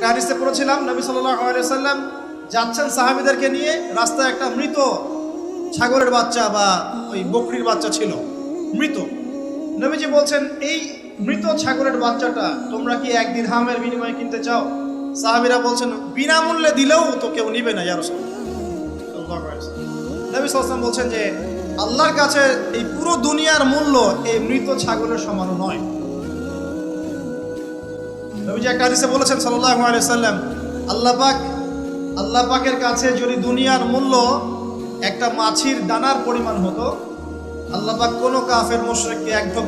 একটা হাদিসে পড়েছিলাম, নবী আলাইহি সাল্লাম যাচ্ছেন সাহাবীদেরকে নিয়ে, রাস্তায় একটা মৃত ছাগলের বাচ্চা বা ওই বকরির বাচ্চা ছিল, মৃত। নবীজি বলছেন, এই মৃত ছাগলের বাচ্চাটা তোমরা কি এক দিরহামের বিনিময়ে কিনতে চাও? সাহাবীরা বলছেন, বিনামূল্যে দিলেও তো কেউ নিবে না রাসূলুল্লাহ। নবী সাল্লাল্লাহু বলছেন যে, আল্লাহর কাছে এই পুরো দুনিয়ার মূল্য এই মৃত ছাগলের সমান নয়। নবীজি একটা হাদিসে বলেছেন সাল্লাম কাছে যদি দুনিয়ার মূল্য একটা মাছির দানার পরিমাণ হতো কোনো কাফের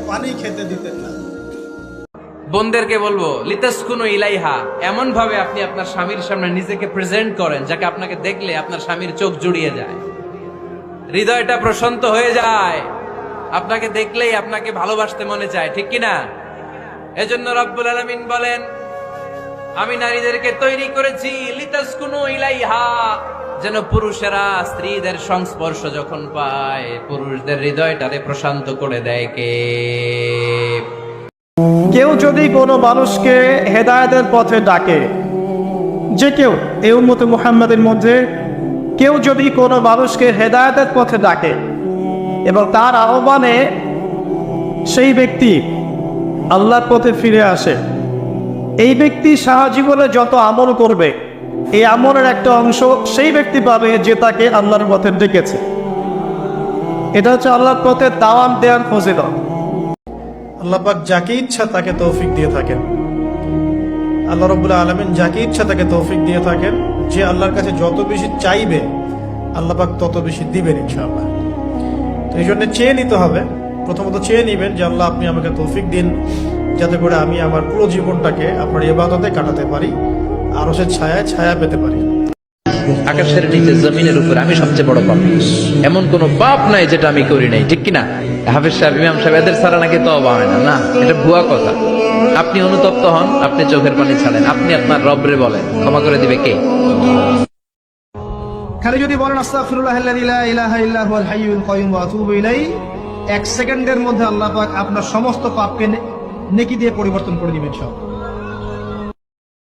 পানি খেতে দিতেন না। বোনদেরকে বলব, লিতাসকুনু ইলাইহা এমন ভাবে আপনি আপনার স্বামীর সামনে নিজেকে প্রেজেন্ট করেন, যাকে আপনাকে দেখলে আপনার স্বামীর চোখ জুড়িয়ে যায়। হৃদয়টা প্রশান্ত হয়ে যায়। আপনাকে দেখলেই আপনাকে ভালোবাসতে মনে চায় ঠিক কি না এজন্য রব্বুল আলামিন বলেন, আমি নারীদেরকে তৈরি করেছি, লিতাসকুনু ইলাইহা, যেন পুরুষেরা স্ত্রীদের সংস্পর্শ যখন পায়, পুরুষদের হৃদয়টারে প্রশান্ত করে দেয় কে? কেউ যদি কোনো মানুষকে হেদায়তের পথে ডাকে, যে কেউ, এই উম্মতে মুহাম্মাদের মধ্যে, কেউ যদি কোনো মানুষকে হেদায়তের পথে ডাকে, এবং তার আহ্বানে সেই ব্যক্তি আল্লাহর পথে ফিরে আসে। এই ব্যক্তি সারা জীবনে যত আমল করবে, এই আমলের একটা অংশ সেই ব্যক্তি পাবে যে তাকে আল্লাহর পথে ডেকেছে। এটা হচ্ছে আল্লাহর পথে দাওয়াম দেওয়ার ফজিলত। আল্লাহ পাক যাকে ইচ্ছা তাকে তৌফিক দিয়ে থাকেন। আল্লাহ রব্বুল আলমিন যাকে ইচ্ছা তাকে তৌফিক দিয়ে থাকেন। যে আল্লাহর কাছে যত বেশি চাইবে, আল্লাহ পাক তত বেশি দিবেন ইনশাআল্লাহ। তো এই জন্য চেয়ে নিতে হবে। প্রথমত চেয়ে নিবেন যে আল্লাহ আপনি আমাকে তৌফিক দিন যাতে করে আমি আমার পুরো জীবনটাকে আপনার এবাদতে কাটাতে পারি আরও সে ছায়ায় ছায়া পেতে পারি। আকাশের নিচে জমিনের উপর আমি সবচেয়ে বড় পাপি। এমন কোন পাপ নাই যেটা আমি করি নাই ঠিক কিনা? হাফিজ সাহেব ইমাম সাহেব এদের ছাড়া নাকি তবা হয় না? না এটা ভুয়া কথা। আপনি অনুতপ্ত হন আপনি চোখের পানি ছাড়েন আপনি আপনার রবরে বলেন ক্ষমা করে দিবে কে? খালি যদি বলেন আস্তাগফিরুল্লাহ আল্লাযী লা ইলাহা ইল্লা হুয়াল হাইয়ুল কাইয়ুম ওয়া আতুবু ইলাইহি এক সেকেন্ডের মধ্যে আল্লাহ পাক আপনার সমস্ত পাপকে নেকি দিয়ে পরিবর্তন করে দিবেন সব।